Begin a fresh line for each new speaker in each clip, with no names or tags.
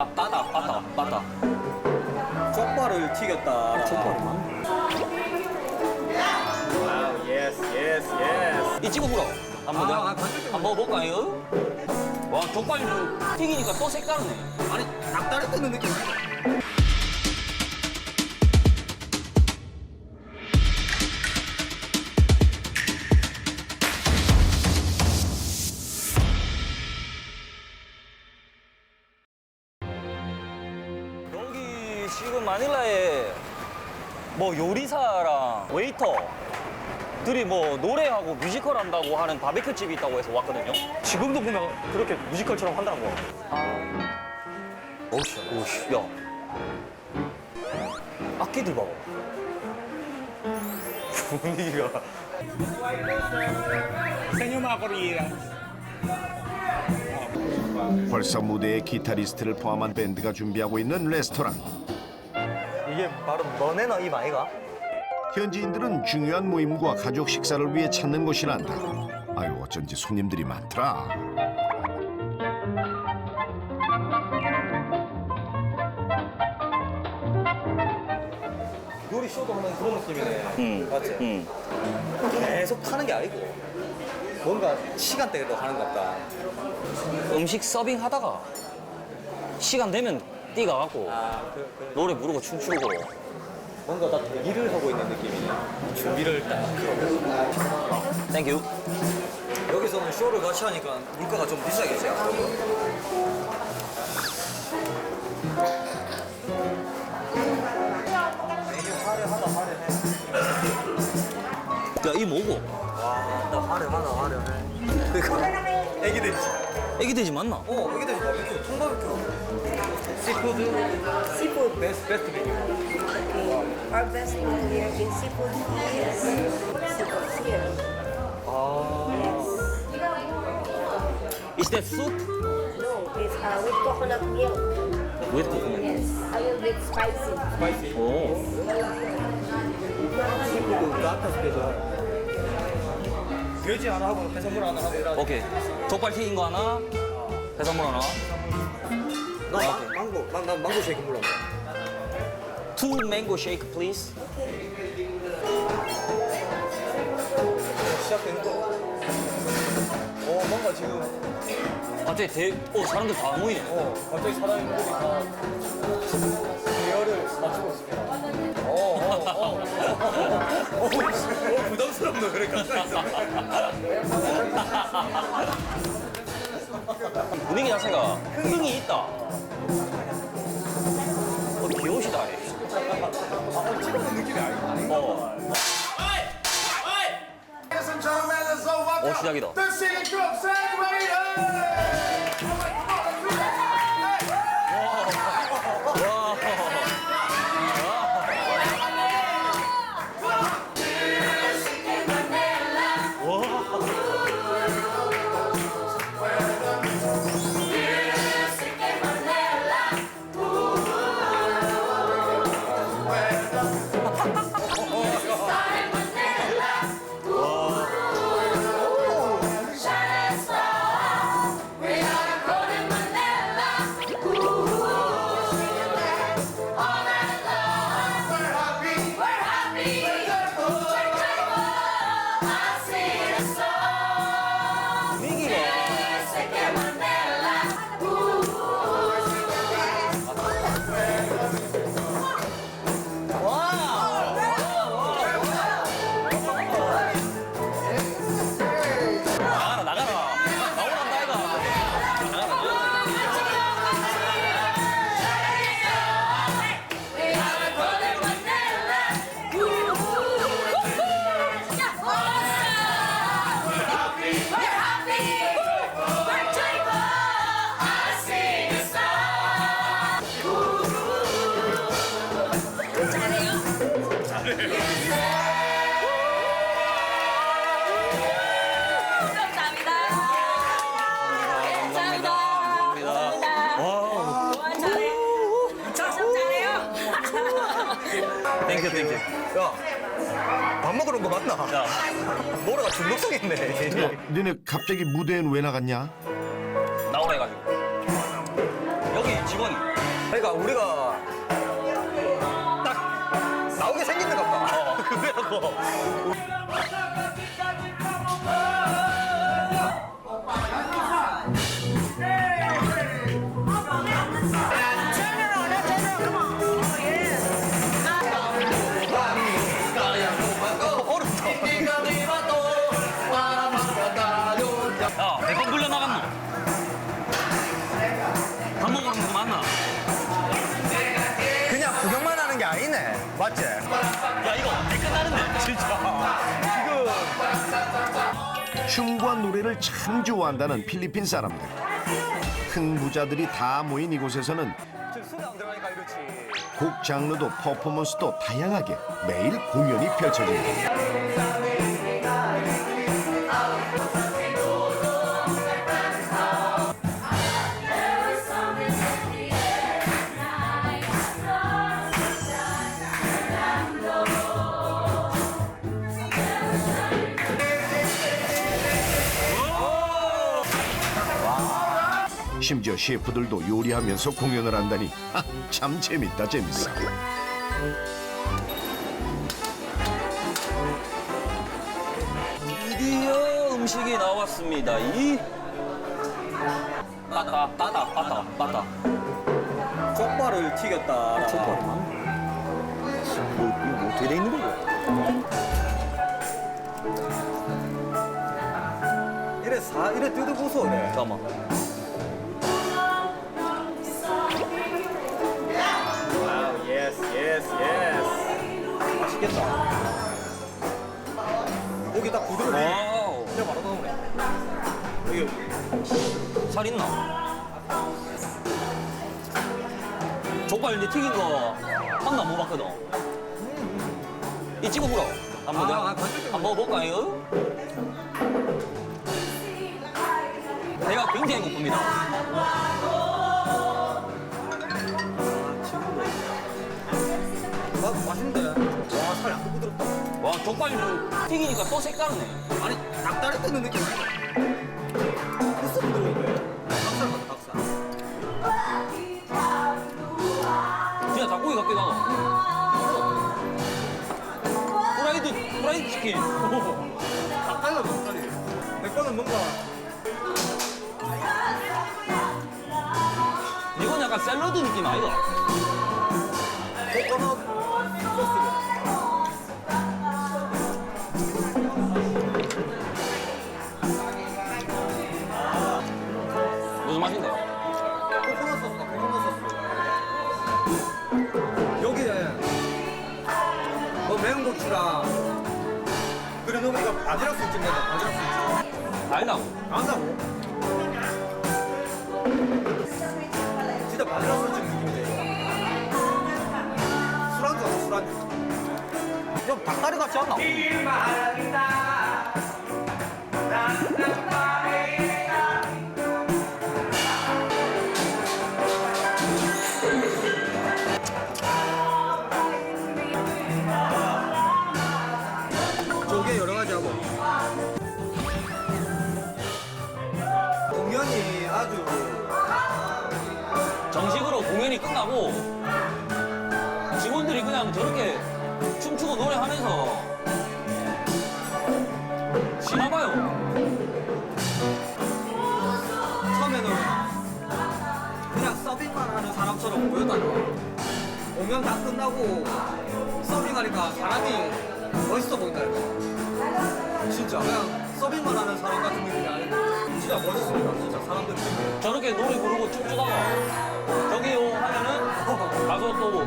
아, 빠다, 빠다, 빠다.
족발을 튀겼다.
족발이
와우, 예스, 예스, 예스.
이 찍어 물어. 한번
아,
내가
아, 좀
한번 먹어볼까요? 와, 족발 튀기니까 또 색다르네.
아니, 닭다리 뜯는 느낌.
마닐라에 뭐 요리사랑 웨이터들이 뭐 노래하고 뮤지컬 한다고 하는 바베큐 집이 있다고 해서 왔거든요. 지금도 보면 그렇게 뮤지컬처럼 한다고. 아. 오씨, 오씨, 야. 악기들 봐봐. 분위기가.
벌써 무대에 기타리스트를 포함한 밴드가 준비하고 있는 레스토랑.
이게 바로 너네너 이 마이가?
현지인들은 중요한 모임과 가족 식사를 위해 찾는 곳이란다. 아유 어쩐지 손님들이 많더라.
요리 쇼도 하는 그런 느낌이네.
음.
맞지?
음.
계속 타는 게 아니고 뭔가 시간대로 하는 것 같다.
음식 서빙 하다가 시간 되면 뛰가 갖고
아, 그, 그
노래 부르고 춤추고
뭔가 다 대기를 하고 있는 느낌이네. 준비를 딱 하고.
땡큐
여기서는 쇼를 같이 하니까 물가가 좀 비싸겠지 화려하다 화려해.
야 이 뭐고?
와, 나 화려하다 화려해. 그러니까. 애기 돼지
맞나?
어, 애기 돼지 바비큐, 통바비큐. 시푸드.
Seafood.
베스트 베스트 메뉴.
Okay. Our best food here in seafood is seafood here.
아.
Is that soup?
No, it's uh, with coconut milk.
With coconut.
Yes, a little bit spicy.
스파이시.
오.
시푸드 나타 스페셜. 돼지 하나 하고 해산물 하나 하고 이런.
오케이. 족발 튀긴 거 하나, 해산물 하나.
나 망- 망고, 망, 난 망고 쉐이크 물론.
Two mango shake, please.
시작되는 거. 어, 뭔가 지금,
갑자기 대, 어, 사람들 다 모이네.
어, 갑자기 사람들이 다 대열을 맞추고 있습니다. 어, 어, 어. 어, 어, 부담스럽네, 그래, 있어.
분위기 자체가 흥이 있다. 어, 귀여우시다. 얘.
아, 찍어본 느낌이 아니, 아니.
어.
Ladies and gentlemen, let's all
어, 시작이다. Bye.
야, 밥 먹으러 온 거 맞나?
야,
노래가 중독성 있네.
어, 너네 갑자기 무대엔 왜 나갔냐?
나오라 해가지고. 여기 직원이
그러니까 우리가 딱 나오게 생긴 것 같다.
그래갖고
맞지?
야, 이거 언제 끝나는데, 진짜.
춤과 노래를 참 좋아한다는 필리핀 사람들. 큰 부자들이 다 모인 이곳에서는
지금.
곡 장르도 퍼포먼스도 다양하게 매일 공연이 펼쳐집니다. 심지어 셰프들도 요리하면서 공연을 한다니 아, 참 재밌다 재밌어.
드디어 음식이 나왔습니다. 이 빠따 빠따 빠따 빠따.
족발을 튀겼다.
족발이 많네. 뭐뭐 어떻게 돼 있는 거야?
이래 사 이래 뜯어보소 그래.
잠깐만.
예스 예스. 맛있겠다. 고기 딱 부드럽네.
와우.
진짜 바로 나오네. 이게
살 있나? 족발 이제 튀긴 거한 번도 안 먹어봤거든. 이 찍어 보라. 한번
아,
내가
아, 건져줘.
한번 먹어볼까 이거? 배가 굉장히 고픕니다.
맛있는데. 와, 살 양도 부드럽다.
와 족발 튀기니까 또 색다르네.
아니, 닭다리 뜯는 느낌. 부드러운데. 닭살 같다, 닭살.
진짜 닭고기 같기도 하고. 프라이드 프라이드 치킨.
닭달라, 닭다리. 내 거는 뭔가
이건 약간 샐러드 느낌 아이가?
코코넛 소스가.
무슨 맛인데?
코코넛 소스다, 코코넛 소스. 여기에 뭐 매운 고추랑 그래 놓으면 이거 바지락 술집 내다 바지락 술집
달다고.
안다고? 진짜 바지락 술집 술안주 좀 닭다리 같지 않나? 조개 여러 가지 하고 공연이 아주
정식으로 공연이 끝나고 직원들이 그냥 저렇게 춤추고 노래하면서 쉬나봐요.
처음에는 그냥 서빙만 하는 사람처럼 보였다가 공연 다 끝나고 서빙하니까 사람이 멋있어 보인다 이거 진짜 그냥 서빙만 하는 사람 같은 느낌이 아니고 진짜 멋있습니다 진짜. 사람들이.
저렇게 노래 부르고 춤추다가 저기요 하면은 가서 또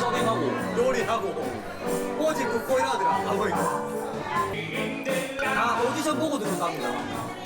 서빙하고.
요리하고. 꼬지 긋고 이러더라 아 보이고 다 오디션 보고 들어온답니다.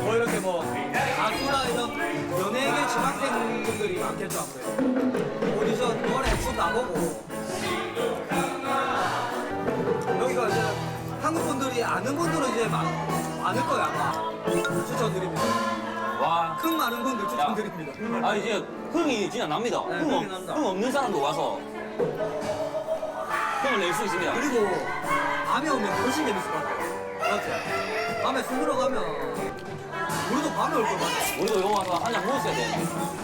뭐 이렇게 뭐 가수나 이런 연예계 지망생분들이 많겠죠 아무래도. 오디션 노래 춤다 보고. 여기가 이제 한국 분들이 아는 분들은 이제 많, 많을 거야 아마 추천드립니다
와.
큰 많은 분들 추천드립니다
아 이제 흥이 진짜 납니다.
네,
흥,
흥이
없,
납니다.
흥 없는 사람도 와서 흥을 낼 수 있습니다.
그리고 밤에 오면 훨씬 재밌을 것 같아요 맞지? 밤에 술 들어가면 우리도 밤에 올 것 같아
우리도 영화 와서 한잔 먹었어야 되는데.